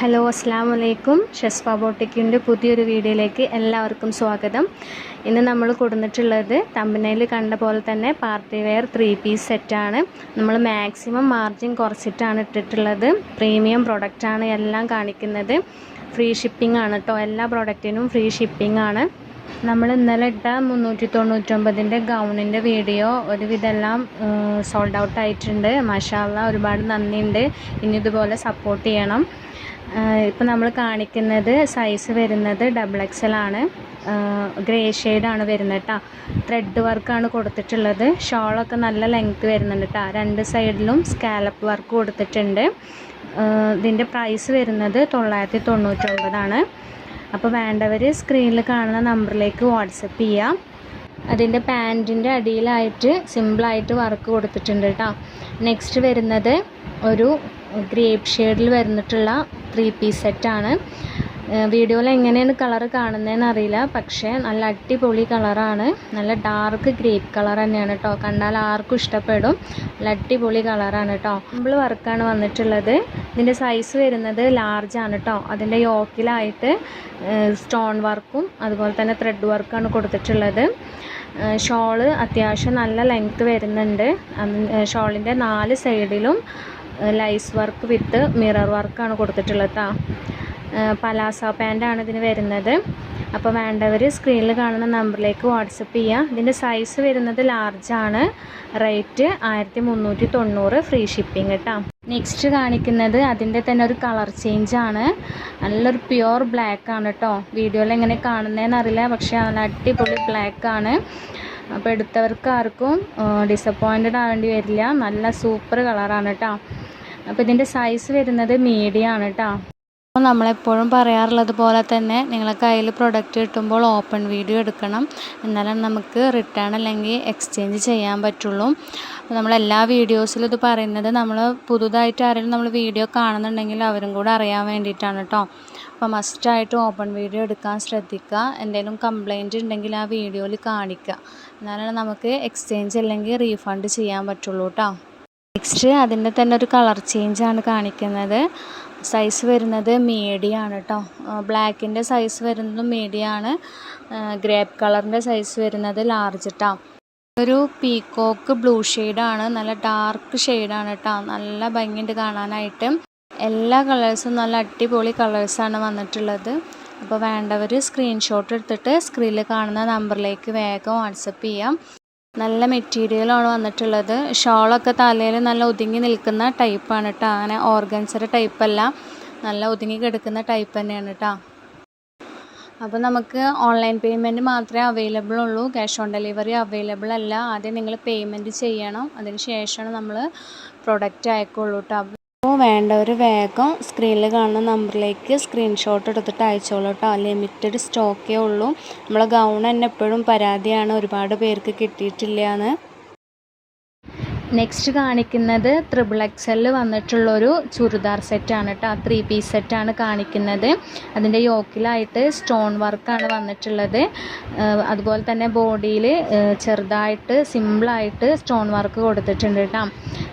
Hello അസ്സാം വലൈക്കും ഷെസ്ഫ ബോട്ടിക്കിന്റെ പുതിയൊരു വീഡിയോയിലേക്ക് എല്ലാവർക്കും സ്വാഗതം. ഇന്ന് നമ്മൾ കൊടുത്തിട്ടുള്ളത് തമ്പനയിൽ കണ്ട പോലെ തന്നെ പാർട്ടി വെയർ ത്രീ പീസ് സെറ്റാണ് നമ്മൾ മാക്സിമം മാർജിൻ കുറച്ചിട്ടാണ് ഇട്ടിട്ടുള്ളത്. പ്രീമിയം പ്രൊഡക്റ്റാണ് എല്ലാം കാണിക്കുന്നത്. ഫ്രീ ഷിപ്പിംഗ് ആണ് കേട്ടോ എല്ലാ പ്രൊഡക്റ്റിനും ഫ്രീ ഷിപ്പിംഗ് ആണ്. നമ്മൾ ഇന്നലെ ഇട്ട മുന്നൂറ്റി തൊണ്ണൂറ്റൊമ്പതിന്റെ ഗൗണിന്റെ വീഡിയോ ഒരുവിധമെല്ലാം സോൾഡ് ഔട്ട് ആയിട്ടുണ്ട്. മാഷാല്ല ഒരുപാട് നന്ദിയുണ്ട്. ഇനി ഇതുപോലെ സപ്പോർട്ട് ചെയ്യണം. ഇപ്പം നമ്മൾ കാണിക്കുന്നത് സൈസ് വരുന്നത് ഡബിൾ എക്സൽ ആണ്. ഗ്രേ ഷെയ്ഡാണ് വരുന്നത് കേട്ടോ ത്രെഡ് വർക്കാണ് കൊടുത്തിട്ടുള്ളത്. ഷോളൊക്കെ നല്ല ലെങ്ത്ത് വരുന്നുണ്ട് കേട്ടോ രണ്ട് സൈഡിലും സ്കാലപ്പ് വർക്ക് കൊടുത്തിട്ടുണ്ട്. ഇതിന്റെ പ്രൈസ് വരുന്നത് തൊള്ളായിരത്തി തൊണ്ണൂറ്റൊമ്പതാണ് അപ്പോൾ വേണ്ടവർ സ്ക്രീനിൽ കാണുന്ന നമ്പറിലേക്ക് വാട്സപ്പ് ചെയ്യാം. അതിന്റെ പാന്റിന്റെ അടിയിലായിട്ട് സിമ്പിളായിട്ട് വർക്ക് കൊടുത്തിട്ടുണ്ട് കേട്ടോ നെക്സ്റ്റ് വരുന്നത് ഒരു ഗ്രേപ്പ് ഷെയ്ഡിൽ വരുന്നിട്ടുള്ള ത്രീ പീസ് സെറ്റാണ് വീഡിയോയിൽ എങ്ങനെയാണ് കളർ കാണുന്നതെന്ന് അറിയില്ല. പക്ഷേ നല്ല അടിപൊളി കളറാണ്. നല്ല ഡാർക്ക് ഗ്രേപ്പ് കളർ തന്നെയാണ് കേട്ടോ കണ്ടാൽ ആർക്കും ഇഷ്ടപ്പെടും. നല്ല അടിപൊളി കളറാണ് കേട്ടോ സിമ്പിൾ വർക്കാണ് വന്നിട്ടുള്ളത്. ഇതിന്റെ സൈസ് വരുന്നത് ലാർജ് ആണ് കേട്ടോ അതിന്റെ യോക്കിലായിട്ട് സ്റ്റോൺ വർക്കും അതുപോലെ തന്നെ ത്രെഡ് വർക്കാണ് കൊടുത്തിട്ടുള്ളത്. ഷോൾ അത്യാവശ്യം നല്ല ലെങ്ത്ത് വരുന്നുണ്ട്. ഷോളിന്റെ നാല് സൈഡിലും ലൈസ് വർക്ക് വിത്ത് മിറർ വർക്കാണ് കൊടുത്തിട്ടുള്ളത് കേട്ടോ പലാസ പാന്റാണ് ഇതിന് വരുന്നത്. അപ്പോൾ വേണ്ടവർ സ്ക്രീനിൽ കാണുന്ന നമ്പറിലേക്ക് വാട്സപ്പ് ചെയ്യുക ഇതിന്റെ സൈസ് വരുന്നത് ലാർജാണ് റേറ്റ് ആയിരത്തി മുന്നൂറ്റി തൊണ്ണൂറ് ഫ്രീ ഷിപ്പിംഗ് കേട്ടോ നെക്സ്റ്റ് കാണിക്കുന്നത് അതിന്റെ തന്നെ ഒരു കളർ ചേഞ്ച് ആണ്. നല്ലൊരു പ്യുവർ ബ്ലാക്ക് ആണ് കേട്ടോ വീഡിയോയിൽ എങ്ങനെ കാണുന്നതെന്ന് അറിയില്ല പക്ഷേ നല്ല അടിപൊളി ബ്ലാക്ക് ആണ്. അപ്പോൾ എടുത്തവർക്ക് ആർക്കും ഡിസപ്പോയിന്റഡ് ആവേണ്ടി വരില്ല. നല്ല സൂപ്പർ കളറാണ് കേട്ടോ അപ്പോൾ ഇതിന്റെ സൈസ് വരുന്നത് മീഡിയം ആണ് കേട്ടോ അപ്പോൾ നമ്മളെപ്പോഴും പറയാറുള്ളത് പോലെ തന്നെ നിങ്ങളെ കയ്യിൽ പ്രൊഡക്റ്റ് കിട്ടുമ്പോൾ ഓപ്പൺ വീഡിയോ എടുക്കണം. എന്നാലും നമുക്ക് റിട്ടേൺ അല്ലെങ്കിൽ എക്സ്ചേഞ്ച് ചെയ്യാൻ പറ്റുള്ളൂ. അപ്പോൾ നമ്മൾ എല്ലാ വീഡിയോസിലും ഇത് പറയുന്നത് നമ്മൾ പുതുതായിട്ട് ആരെങ്കിലും നമ്മൾ വീഡിയോ കാണുന്നുണ്ടെങ്കിൽ അവരും കൂടെ അറിയാൻ വേണ്ടിയിട്ടാണ് കേട്ടോ അപ്പോൾ മസ്റ്റായിട്ട് ഓപ്പൺ വീഡിയോ എടുക്കാൻ ശ്രദ്ധിക്കുക. എന്തെങ്കിലും കംപ്ലൈന്റ് ഉണ്ടെങ്കിൽ ആ വീഡിയോയിൽ കാണിക്കുക. എന്നാലാണ് നമുക്ക് എക്സ്ചേഞ്ച് അല്ലെങ്കിൽ റീഫണ്ട് ചെയ്യാൻ പറ്റുള്ളൂ കേട്ടോ നെക്സ്റ്റ് അതിന്റെ തന്നെ ഒരു കളർ ചേഞ്ച് ആണ് കാണിക്കുന്നത്. സൈസ് വരുന്നത് മീഡിയം ആണ് കേട്ടോ ബ്ലാക്കിന്റെ സൈസ് വരുന്നത് മീഡിയം ആണ്. ഗ്രേപ്പ് കളറിന്റെ സൈസ് വരുന്നത് ലാർജ് കേട്ടോ ഒരു പീക്കോക്ക് ബ്ലൂ ഷെയ്ഡാണ് നല്ല ഡാർക്ക് ഷെയ്ഡാണ് കേട്ടോ നല്ല ഭംഗിയുണ്ട് കാണാനായിട്ട്. എല്ലാ കളേഴ്സും നല്ല അടിപൊളി കളേഴ്സാണ് വന്നിട്ടുള്ളത്. അപ്പോൾ വേണ്ടവർ സ്ക്രീൻഷോട്ട് എടുത്തിട്ട് സ്ക്രീനിൽ കാണുന്ന നമ്പറിലേക്ക് വേഗം വാട്സപ്പ് ചെയ്യാം. നല്ല മെറ്റീരിയലാണ് വന്നിട്ടുള്ളത്. ഷോളൊക്കെ തലയിൽ നല്ല ഒതുങ്ങി നിൽക്കുന്ന ടൈപ്പാണ് കേട്ടോ അങ്ങനെ ടൈപ്പ് ടൈപ്പല്ല. നല്ല ഒതുങ്ങി കിടക്കുന്ന ടൈപ്പ് തന്നെയാണ് കേട്ടോ അപ്പോൾ നമുക്ക് ഓൺലൈൻ പേയ്മെന്റ് മാത്രമേ അവൈലബിൾ ഉള്ളൂ. ക്യാഷ് ഓൺ ഡെലിവറി അവൈലബിൾ അല്ല. ആദ്യം നിങ്ങൾ പേയ്മെന്റ് ചെയ്യണം. അതിന് ശേഷമാണ് നമ്മൾ പ്രൊഡക്റ്റ് അയക്കുള്ളൂ കേട്ടോ അപ്പോൾ വേണ്ടവർ വേഗം സ്ക്രീനിൽ കാണുന്ന നമ്പറിലേക്ക് സ്ക്രീൻഷോട്ട് എടുത്തിട്ട് അയച്ചോളൂ കേട്ടോ ലിമിറ്റഡ് സ്റ്റോക്കേ ഉള്ളൂ. നമ്മളെ ഗൗൺ തന്നെ എപ്പോഴും പരാതിയാണ്. ഒരുപാട് പേർക്ക് കിട്ടിയിട്ടില്ല എന്ന്. നെക്സ്റ്റ് കാണിക്കുന്നത് ത്രിബിൾ എക്സലിൽ വന്നിട്ടുള്ളൊരു ചുരിദാർ സെറ്റാണ് കേട്ടോ ത്രീ പീസ് സെറ്റാണ് കാണിക്കുന്നത്. അതിന്റെ യോക്കിലായിട്ട് സ്റ്റോൺ വർക്കാണ് വന്നിട്ടുള്ളത്. അതുപോലെ തന്നെ ബോഡിയിൽ ചെറുതായിട്ട് സിമ്പിളായിട്ട് സ്റ്റോൺ വർക്ക് കൊടുത്തിട്ടുണ്ട് കേട്ടോ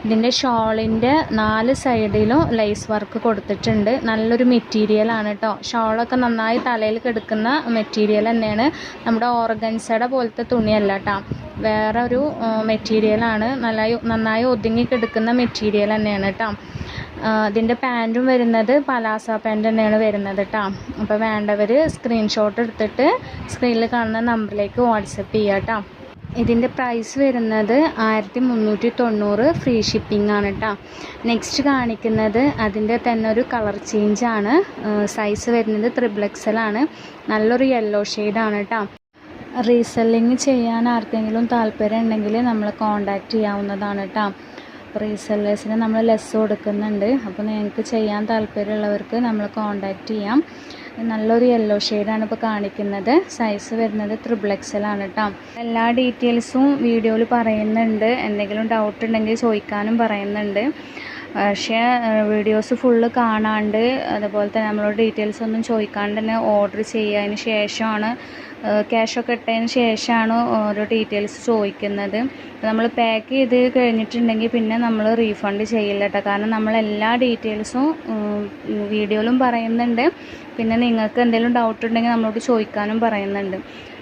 ഇതിന്റെ ഷോളിന്റെ നാല് സൈഡിലും ലൈസ് വർക്ക് കൊടുത്തിട്ടുണ്ട്. നല്ലൊരു മെറ്റീരിയലാണ് കേട്ടോ ഷോളൊക്കെ നന്നായി തലയിൽ കിടക്കുന്ന മെറ്റീരിയൽ തന്നെയാണ്. നമ്മുടെ ഓർഗൻസയുടെ പോലത്തെ തുണിയല്ല കേട്ടോ വേറെ ഒരു മെറ്റീരിയലാണ്. നന്നായി നന്നായി ഒതുങ്ങി കിടക്കുന്ന മെറ്റീരിയൽ തന്നെയാണ് കേട്ടോ ഇതിന്റെ പാന്റും വരുന്നത് പലാസ പാന്റ് തന്നെയാണ് വരുന്നത് കേട്ടോ അപ്പോൾ വേണ്ടവർ സ്ക്രീൻഷോട്ട് എടുത്തിട്ട് സ്ക്രീനിൽ കാണുന്ന നമ്പറിലേക്ക് വാട്സപ്പ് ചെയ്യുക കേട്ടോ ഇതിന്റെ പ്രൈസ് വരുന്നത് ആയിരത്തി മുന്നൂറ്റി തൊണ്ണൂറ് ഫ്രീ ഷിപ്പിംഗ് ആണ് കേട്ടോ നെക്സ്റ്റ് കാണിക്കുന്നത് അതിന്റെ തന്നെ ഒരു കളർ ചേഞ്ച് ആണ്. സൈസ് വരുന്നത് ആണ്. നല്ലൊരു യെല്ലോ ഷെയ്ഡാണ് കേട്ടോ റീസെല്ലിങ് ചെയ്യാൻ ആർക്കെങ്കിലും താല്പര്യം ഉണ്ടെങ്കിൽ നമ്മൾ കോണ്ടാക്ട് ചെയ്യാവുന്നതാണ് കേട്ടോ റീസെല്ലേഴ്സിന് നമ്മൾ ലെസ് കൊടുക്കുന്നുണ്ട്. അപ്പോൾ നിങ്ങൾക്ക് ചെയ്യാൻ താല്പര്യമുള്ളവർക്ക് നമ്മൾ കോണ്ടാക്ട് ചെയ്യാം. നല്ലൊരു യെല്ലോ ഷെയ്ഡാണ് ഇപ്പോൾ കാണിക്കുന്നത്. സൈസ് വരുന്നത് ത്രിബിൾ ആണ് കേട്ടോ എല്ലാ ഡീറ്റെയിൽസും വീഡിയോയിൽ പറയുന്നുണ്ട്. എന്തെങ്കിലും ഡൗട്ട് ഉണ്ടെങ്കിൽ ചോദിക്കാനും പറയുന്നുണ്ട്. പക്ഷേ വീഡിയോസ് ഫുള്ള് കാണാണ്ട് അതുപോലെ തന്നെ നമ്മളോട് ഡീറ്റെയിൽസ് ഒന്നും ചോദിക്കാണ്ട് തന്നെ ഓർഡർ ചെയ്യുക അതിന് ശേഷമാണ് ക്യാഷൊക്കെ ഇട്ടതിന് ശേഷമാണ് ഓരോ ഡീറ്റെയിൽസ് ചോദിക്കുന്നത്. നമ്മൾ പാക്ക് ചെയ്ത് കഴിഞ്ഞിട്ടുണ്ടെങ്കിൽ പിന്നെ നമ്മൾ റീഫണ്ട് ചെയ്യില്ല കേട്ടോ. കാരണം നമ്മൾ എല്ലാ ഡീറ്റെയിൽസും വീഡിയോയിലും പറയുന്നുണ്ട്. പിന്നെ നിങ്ങൾക്ക് എന്തെങ്കിലും ഡൗട്ട് ഉണ്ടെങ്കിൽ നമ്മളോട് ചോദിക്കാനും പറയുന്നുണ്ട്.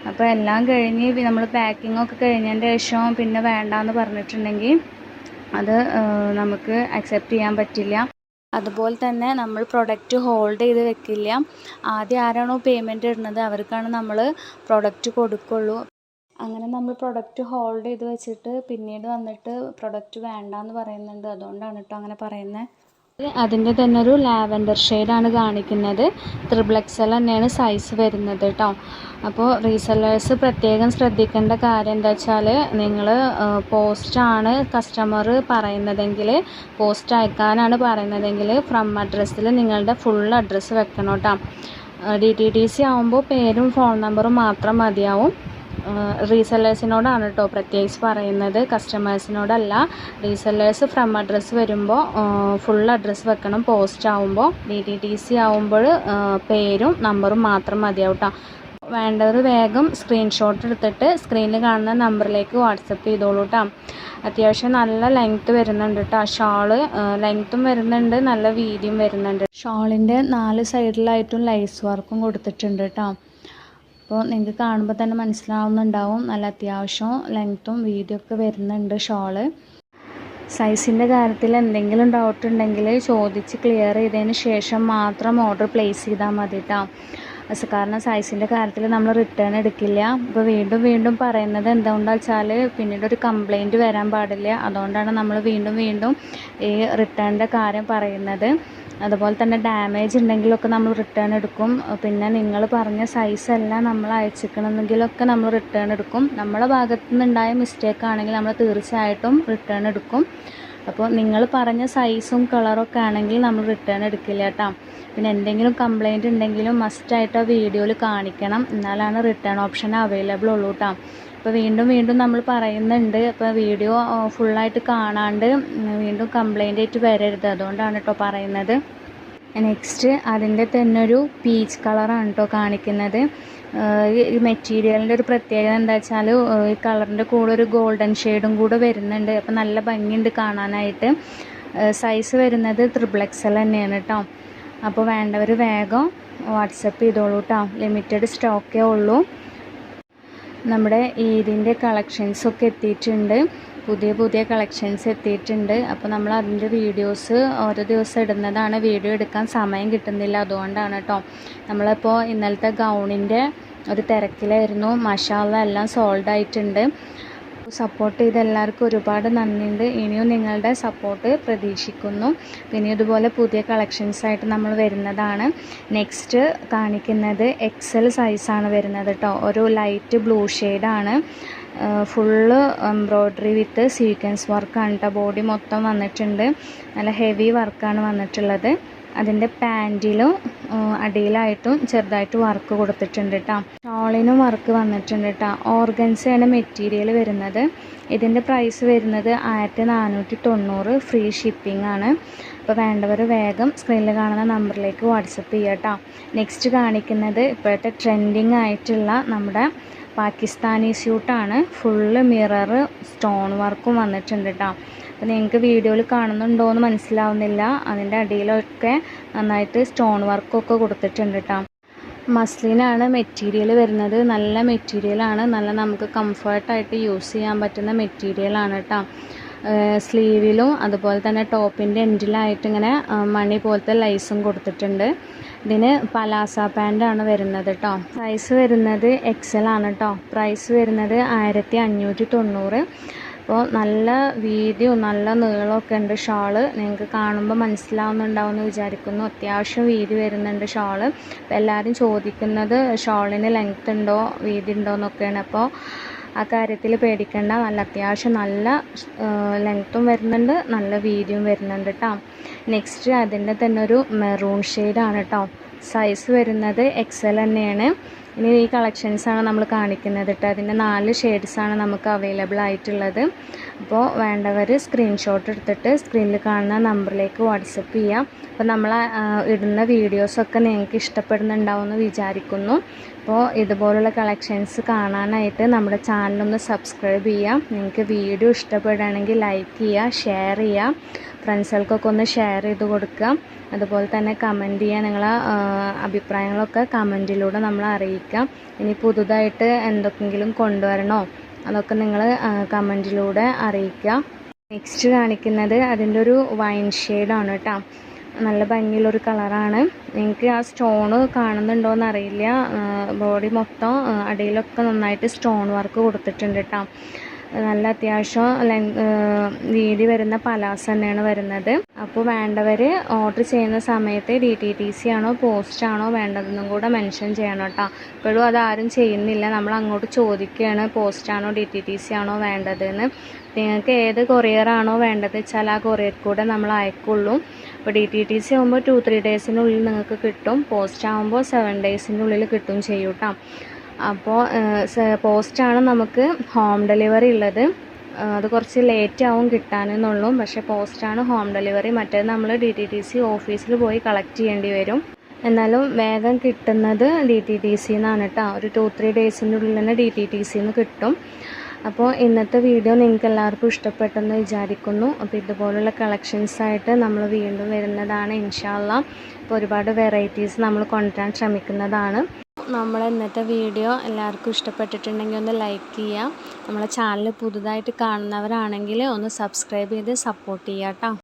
അപ്പോൾ എല്ലാം കഴിഞ്ഞ് നമ്മൾ പാക്കിംഗ് ഒക്കെ കഴിഞ്ഞതിന്റെ ശേഷം പിന്നെ വേണ്ടാന്ന് പറഞ്ഞിട്ടുണ്ടെങ്കിൽ അത് നമുക്ക് അക്സെപ്റ്റ് ചെയ്യാൻ പറ്റില്ല. അതുപോലെ തന്നെ നമ്മൾ പ്രൊഡക്റ്റ് ഹോൾഡ് ചെയ്ത് വെക്കില്ല. ആദ്യം ആരാണോ പേയ്മെന്റ് ഇടുന്നത് അവർക്കാണ് നമ്മൾ പ്രൊഡക്റ്റ് കൊടുക്കുള്ളൂ. അങ്ങനെ നമ്മൾ പ്രൊഡക്റ്റ് ഹോൾഡ് ചെയ്ത് വെച്ചിട്ട് പിന്നീട് വന്നിട്ട് പ്രൊഡക്റ്റ് വേണ്ടാന്ന് പറയുന്നുണ്ട്. അതുകൊണ്ടാണ് കേട്ടോ അങ്ങനെ പറയുന്നത് അതിന്റെ തന്നെ ഒരു ലാവൻഡർ ഷെയ്ഡാണ് കാണിക്കുന്നത്. ത്രിബിൾ എക്സൽ തന്നെയാണ് സൈസ് വരുന്നത് കേട്ടോ അപ്പോൾ റീസെല്ലേഴ്സ് പ്രത്യേകം ശ്രദ്ധിക്കേണ്ട കാര്യം എന്താ വെച്ചാൽ നിങ്ങൾ പോസ്റ്റാണ് കസ്റ്റമർ പറയുന്നതെങ്കിൽ പോസ്റ്റ് അയക്കാനാണ് പറയുന്നതെങ്കിൽ ഫ്രം അഡ്രസ്സിൽ നിങ്ങളുടെ ഫുൾ അഡ്രസ്സ് വെക്കണം കേട്ടോ ഡി ടി സി ആകുമ്പോൾ പേരും ഫോൺ നമ്പറും മാത്രം മതിയാവും. റീസെല്ലേഴ്സിനോടാണ് കേട്ടോ പ്രത്യേകിച്ച് പറയുന്നത്. കസ്റ്റമേഴ്സിനോടല്ല. റീസെല്ലേഴ്സ് ഫ്രം അഡ്രസ്സ് വരുമ്പോൾ ഫുൾ അഡ്രസ്സ് വെക്കണം. പോസ്റ്റ് ആവുമ്പോൾ ഡി ടി ടി സി ആവുമ്പോൾ പേരും നമ്പറും മാത്രം മതിയാവും കേട്ടോ വേണ്ടവർ വേഗം സ്ക്രീൻഷോട്ട് എടുത്തിട്ട് സ്ക്രീനിൽ കാണുന്ന നമ്പറിലേക്ക് വാട്സപ്പ് ചെയ്തോളൂ കേട്ടോ അത്യാവശ്യം നല്ല ലെങ്ത്ത് വരുന്നുണ്ട് കേട്ടോ ഷാൾ ലെങ്ത്തും വരുന്നുണ്ട്. നല്ല വീതിയും വരുന്നുണ്ട്. ഷാളിന്റെ നാല് സൈഡിലായിട്ടും ലൈസ് വർക്കും കൊടുത്തിട്ടുണ്ട് കേട്ടോ അപ്പോൾ നിങ്ങൾക്ക് കാണുമ്പോൾ തന്നെ മനസ്സിലാവുന്നുണ്ടാവും. നല്ല അത്യാവശ്യം ലെങ്ത്തും വീതിയൊക്കെ വരുന്നുണ്ട് ഷോൾ സൈസിന്റെ കാര്യത്തിൽ എന്തെങ്കിലും ഡൗട്ട് ഉണ്ടെങ്കിൽ ചോദിച്ച് ക്ലിയർ ചെയ്തതിന് ശേഷം മാത്രം ഓർഡർ പ്ലേസ് ചെയ്താൽ മതി കേട്ടോ കാരണം സൈസിന്റെ കാര്യത്തിൽ നമ്മൾ റിട്ടേൺ എടുക്കില്ല. ഇപ്പോൾ വീണ്ടും വീണ്ടും പറയുന്നത് എന്തുകൊണ്ടാണെന്ന് വെച്ചാൽ പിന്നീട് ഒരു കംപ്ലൈന്റ് വരാൻ പാടില്ല. അതുകൊണ്ടാണ് നമ്മൾ വീണ്ടും വീണ്ടും ഈ റിട്ടേണിന്റെ കാര്യം പറയുന്നത്. അതുപോലെ തന്നെ ഡാമേജ് ഉണ്ടെങ്കിലൊക്കെ നമ്മൾ റിട്ടേൺ എടുക്കും. പിന്നെ നിങ്ങൾ പറഞ്ഞ സൈസ് അല്ല നമ്മൾ അയച്ചിരിക്കണമെങ്കിലൊക്കെ നമ്മൾ റിട്ടേൺ എടുക്കും. നമ്മളെ ഭാഗത്തു നിന്നുണ്ടായ മിസ്റ്റേക്ക് ആണെങ്കിൽ നമ്മൾ തീർച്ചയായിട്ടും റിട്ടേൺ എടുക്കും. അപ്പോൾ നിങ്ങൾ പറഞ്ഞ സൈസും കളറൊക്കെ ആണെങ്കിൽ നമ്മൾ റിട്ടേൺ എടുക്കില്ല കേട്ടോ. പിന്നെ എന്തെങ്കിലും കംപ്ലൈന്റ് ഉണ്ടെങ്കിലും മസ്റ്റായിട്ട് ആ വീഡിയോയിൽ കാണിക്കണം. എന്നാലാണ് റിട്ടേൺ ഓപ്ഷൻ അവൈലബിൾ ഉള്ളൂ കേട്ടോ. അപ്പോൾ വീണ്ടും വീണ്ടും നമ്മൾ പറയുന്നുണ്ട് അപ്പോൾ വീഡിയോ ഫുള്ളായിട്ട് കാണാണ്ട് വീണ്ടും കംപ്ലൈന്റ് ആയിട്ട് വരരുത്. അതുകൊണ്ടാണ് കേട്ടോ പറയുന്നത്. നെക്സ്റ്റ് അതിന്റെ തന്നെ ഒരു പീച്ച് കളറാണ് കേട്ടോ കാണിക്കുന്നത്. ഈ മെറ്റീരിയലിന്റെ ഒരു പ്രത്യേകത എന്താ വെച്ചാൽ ഈ കളറിന്റെ കൂടെ ഒരു ഗോൾഡൻ ഷെയ്ഡും കൂടെ വരുന്നുണ്ട്. അപ്പോൾ നല്ല ഭംഗിയുണ്ട് കാണാനായിട്ട്. സൈസ് വരുന്നത് ത്രിബിൾ തന്നെയാണ് കേട്ടോ അപ്പോൾ വേണ്ടവർ വേഗം വാട്സപ്പ് ചെയ്തോളൂ കേട്ടോ ലിമിറ്റഡ് സ്റ്റോക്കേ ഉള്ളൂ. നമ്മുടെ ഈദിന്റെ കളക്ഷൻസൊക്കെ എത്തിയിട്ടുണ്ട്. പുതിയ പുതിയ കളക്ഷൻസ് എത്തിയിട്ടുണ്ട്. അപ്പോൾ നമ്മൾ അതിന്റെ വീഡിയോസ് ഓരോ ദിവസം ഇടുന്നതാണ്. വീഡിയോ എടുക്കാൻ സമയം കിട്ടുന്നില്ല. അതുകൊണ്ടാണ് കേട്ടോ. നമ്മളിപ്പോൾ ഇന്നലത്തെ ഗൗണിന്റെ ഒരു തിരക്കിലായിരുന്നു. മഷാല എല്ലാം സോൾഡ് ആയിട്ടുണ്ട്. സപ്പോർട്ട് ചെയ്ത എല്ലാവർക്കും ഒരുപാട് നന്ദിയുണ്ട്. ഇനിയും നിങ്ങളുടെ സപ്പോർട്ട് പ്രതീക്ഷിക്കുന്നു. പിന്നെ ഇതുപോലെ പുതിയ കളക്ഷൻസ് ആയിട്ട് നമ്മൾ വരുന്നതാണ്. നെക്സ്റ്റ് കാണിക്കുന്നത് എക്സൽ സൈസാണ് വരുന്നത് കേട്ടോ ഒരു ലൈറ്റ് ബ്ലൂ ഷെയ്ഡാണ് ഫുള്ള് എംബ്രോയ്ഡറി വിത്ത് സീക്വൻസ് വർക്കാണ് കേട്ടോ ബോഡി മൊത്തം വന്നിട്ടുണ്ട്. നല്ല ഹെവി വർക്കാണ് വന്നിട്ടുള്ളത്. അതിന്റെ പാന്റിലും അടിയിലായിട്ടും ചെറുതായിട്ട് വർക്ക് കൊടുത്തിട്ടുണ്ട് കേട്ടോ ഷോളിനും വർക്ക് വന്നിട്ടുണ്ട് കേട്ടോ ഓർഗൻസയാണ് മെറ്റീരിയൽ വരുന്നത്. ഇതിന്റെ പ്രൈസ് വരുന്നത് ആയിരത്തി നാനൂറ്റി തൊണ്ണൂറ് ഫ്രീ ഷിപ്പിംഗ് ആണ്. അപ്പോൾ വേണ്ടവർ വേഗം സ്ക്രീനിൽ കാണുന്ന നമ്പറിലേക്ക് വാട്സപ്പ് ചെയ്യുക കേട്ടോ നെക്സ്റ്റ് കാണിക്കുന്നത് ഇപ്പോഴത്തെ ട്രെൻഡിങ് ആയിട്ടുള്ള നമ്മുടെ പാകിസ്ഥാനി സ്യൂട്ടാണ് ഫുള്ള് മിറർ സ്റ്റോൺ വർക്കും വന്നിട്ടുണ്ട് കേട്ടോ അപ്പോൾ നിങ്ങൾക്ക് വീഡിയോയിൽ കാണുന്നുണ്ടോ എന്ന് മനസ്സിലാവുന്നില്ല. അതിന്റെ അടിയിലൊക്കെ നന്നായിട്ട് സ്റ്റോൺ വർക്കൊക്കെ കൊടുത്തിട്ടുണ്ട് കേട്ടോ മസ്ലിനാണ് മെറ്റീരിയൽ വരുന്നത്. നല്ല മെറ്റീരിയലാണ് നല്ല നമുക്ക് കംഫർട്ടായിട്ട് യൂസ് ചെയ്യാൻ പറ്റുന്ന മെറ്റീരിയലാണ് കേട്ടോ സ്ലീവിലും അതുപോലെ തന്നെ ടോപ്പിന്റെ എൻഡിലായിട്ട് ഇങ്ങനെ മണി പോലത്തെ ലൈസും കൊടുത്തിട്ടുണ്ട്. ഇതിന് പലാസ പാന്റാണ് വരുന്നത് കേട്ടോ പ്രൈസ് വരുന്നത് എക്സൽ ആണ് കേട്ടോ പ്രൈസ് വരുന്നത് ആയിരത്തി അഞ്ഞൂറ്റി തൊണ്ണൂറ്. അപ്പോൾ നല്ല വീതിയും നല്ല നീളമൊക്കെ ഉണ്ട് ഷാൾ. നിങ്ങൾക്ക് കാണുമ്പോൾ മനസ്സിലാവുന്നുണ്ടാവുമെന്ന് വിചാരിക്കുന്നു. അത്യാവശ്യം വീതി വരുന്നുണ്ട് ഷാൾ. അപ്പോൾ എല്ലാവരും ചോദിക്കുന്നത് ഷാളിന് ലെങ്ത് ഉണ്ടോ വീതി ഉണ്ടോ എന്നൊക്കെയാണ്. അപ്പോൾ ആ കാര്യത്തിൽ പേടിക്കേണ്ട. നല്ല അത്യാവശ്യം നല്ല ലെങ്ത്തും വരുന്നുണ്ട് നല്ല വീതിയും വരുന്നുണ്ട് കേട്ടോ നെക്സ്റ്റ് അതിന്റെ തന്നെ ഒരു മെറൂൺ ഷെയ്ഡാണ് കേട്ടോ സൈസ് വരുന്നത് എക്സൽ തന്നെയാണ്. ഇനി ഈ കളക്ഷൻസാണ് നമ്മൾ കാണിക്കുന്നത് കേട്ടോ അതിന്റെ നാല് ഷെയ്ഡ്സാണ് നമുക്ക് അവൈലബിൾ ആയിട്ടുള്ളത്. അപ്പോൾ വേണ്ടവർ സ്ക്രീൻഷോട്ട് എടുത്തിട്ട് സ്ക്രീനിൽ കാണുന്ന നമ്പറിലേക്ക് വാട്സപ്പ് ചെയ്യാം. അപ്പോൾ നമ്മൾ ഇടുന്ന വീഡിയോസൊക്കെ നിങ്ങൾക്ക് ഇഷ്ടപ്പെടുന്നുണ്ടാവുമെന്ന് വിചാരിക്കുന്നു. അപ്പോൾ ഇതുപോലുള്ള കളക്ഷൻസ് കാണാനായിട്ട് നമ്മുടെ ചാനലൊന്ന് സബ്സ്ക്രൈബ് ചെയ്യാം. നിങ്ങൾക്ക് വീഡിയോ ഇഷ്ടപ്പെടുകയാണെങ്കിൽ ലൈക്ക് ചെയ്യുക ഷെയർ ചെയ്യുക ഫ്രണ്ട്സുകൾക്കൊക്കെ ഒന്ന് ഷെയർ ചെയ്ത് കൊടുക്കുക. അതുപോലെ തന്നെ കമന്റ് ചെയ്യുക നിങ്ങളെ അഭിപ്രായങ്ങളൊക്കെ കമന്റിലൂടെ നമ്മൾ അറിയിക്കാം ഇനി പുതുതായിട്ട് എന്തൊക്കെങ്കിലും കൊണ്ടുവരണോ അതൊക്കെ നിങ്ങൾ കമന്റിലൂടെ അറിയിക്കുക. നെക്സ്റ്റ് കാണിക്കുന്നത് അതിന്റെ ഒരു വൈൻ ഷെയ്ഡാണ് കേട്ടോ. നല്ല ഭംഗിയുള്ളൊരു കളറാണ്. എനിക്ക് ആ സ്റ്റോണ് കാണുന്നുണ്ടോ എന്നറിയില്ല ബോഡി മൊത്തം അടിയിലൊക്കെ നന്നായിട്ട് സ്റ്റോൺ വർക്ക് കൊടുത്തിട്ടുണ്ട് കേട്ടോ നല്ല അത്യാവശ്യം ലെ വീതി വരുന്ന പലാസ് തന്നെയാണ് വരുന്നത്. അപ്പോൾ വേണ്ടവർ ഓർഡർ ചെയ്യുന്ന സമയത്ത് ഡി ടി ടി സി ആണോ പോസ്റ്റ് ആണോ വേണ്ടതെന്നും കൂടെ മെൻഷൻ ചെയ്യണം കേട്ടോ ഇപ്പോഴും അതാരും ചെയ്യുന്നില്ല. നമ്മൾ അങ്ങോട്ട് ചോദിക്കുകയാണ് പോസ്റ്റ് ആണോ ഡി ടി ടി സി ആണോ വേണ്ടതെന്ന്. നിങ്ങൾക്ക് ഏത് കൊറിയറാണോ വേണ്ടത് വെച്ചാൽ ആ കൊറിയർ കൂടെ നമ്മൾ അയക്കുള്ളൂ. അപ്പോൾ ഡി ടി ടി സി ആകുമ്പോൾ ടു ത്രീ ഡേയ്സിനുള്ളിൽ നിങ്ങൾക്ക് കിട്ടും. പോസ്റ്റ് ആകുമ്പോൾ സെവൻ ഡേയ്സിന്റെ ഉള്ളിൽ കിട്ടും ചെയ്യും കേട്ടോ അപ്പോൾ പോസ്റ്റാണ് നമുക്ക് ഹോം ഡെലിവറി ഉള്ളത് അത് കുറച്ച് ലേറ്റ് ആവും കിട്ടാനെന്നുള്ളൂ. പക്ഷേ പോസ്റ്റാണ് ഹോം ഡെലിവറി മറ്റേത് നമ്മൾ ഡി ടി ടി സി ഓഫീസിൽ പോയി കളക്ട് ചെയ്യേണ്ടി വരും. എന്നാലും വേഗം കിട്ടുന്നത് ഡി ടി ടി സി എന്നാണ് കേട്ടോ ഒരു ടു ത്രീ ഡേയ്സിന്റെ ഉള്ളിൽ തന്നെ ഡി ടി ടി സിന്ന് കിട്ടും. അപ്പോൾ ഇന്നത്തെ വീഡിയോ നിങ്ങൾക്ക് എല്ലാവർക്കും ഇഷ്ടപ്പെട്ടെന്ന് വിചാരിക്കുന്നു. അപ്പോൾ ഇതുപോലുള്ള കളക്ഷൻസ് ആയിട്ട് നമ്മൾ വീണ്ടും വരുന്നതാണ് ഇൻഷാല്ല അപ്പോൾ ഒരുപാട് വെറൈറ്റീസ് നമ്മൾ കൊണ്ടുവരാൻ ശ്രമിക്കുന്നതാണ്. നമ്മൾ ഇന്നത്തെ വീഡിയോ എല്ലാവർക്കും ഇഷ്ടപ്പെട്ടിട്ടുണ്ടെങ്കിൽ ഒന്ന് ലൈക്ക് ചെയ്യുക. നമ്മളെ ചാനൽ പുതുതായിട്ട് കാണുന്നവരാണെങ്കിൽ ഒന്ന് സബ്സ്ക്രൈബ് ചെയ്ത് സപ്പോർട്ട് ചെയ്യാം കേട്ടോ.